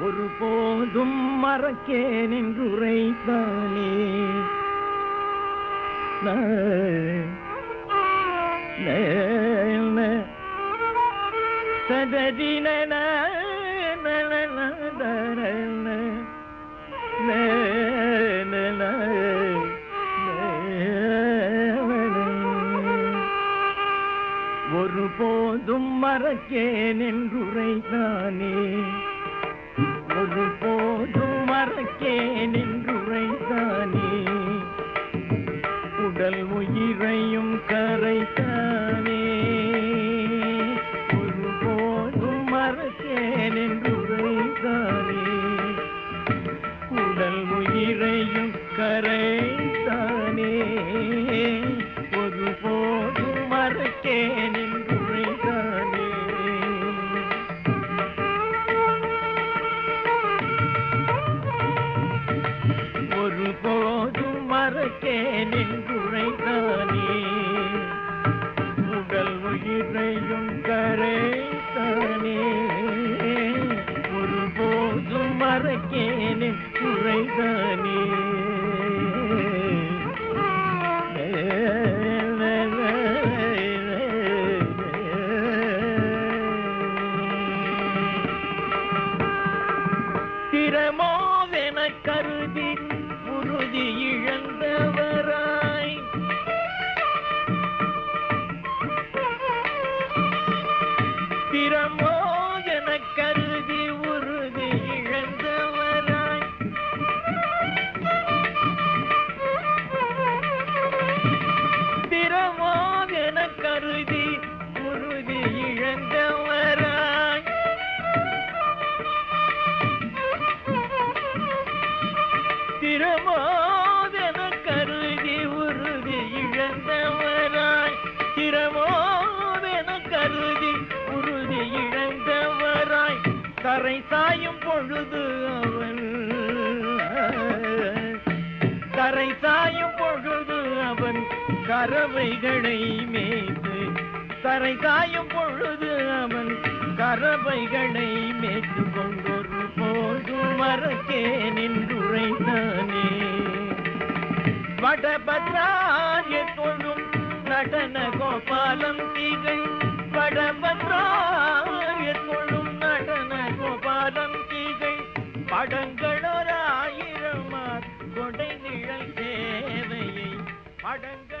ஒரு போதும் மறக்கேன் என்று உரைத்தானே ந- ஒரு போதும் மறக்கேன் என்றுரைத்தானே உடல் உயிரையும் கரைத்தானே. ஒரு போதும் மறக்கேன் என்றுரைத்தானே உடல் உயிரையும் கரை போதும் மறக்கேன் உடல் உயிரையும் கரைத்தானே ஒருபோதும் போதும் மறக்கேன் திறமோவென கருதி உறுதி இழந்தவர். திறமோதென கருதி உறுதி இழந்தவராய். திறமோதென கருதி உறுதி இழந்தவராய். கரை சாயும் பொழுது அவன் கரை சாயும் பொழுது அவன் கறவைகளை மேய்த்து. கரை சாயும் பொழுது அவன் கரவைகளை மேய்த்து கொண்டொரு வடபத்ராய தொழும் நடன கோபாலம் திகை வடபத்ராய தொழும் நடன கோபாலம் திகை படங்களோராயிரமார் கொடை நிழல் தேவையை. படங்கள்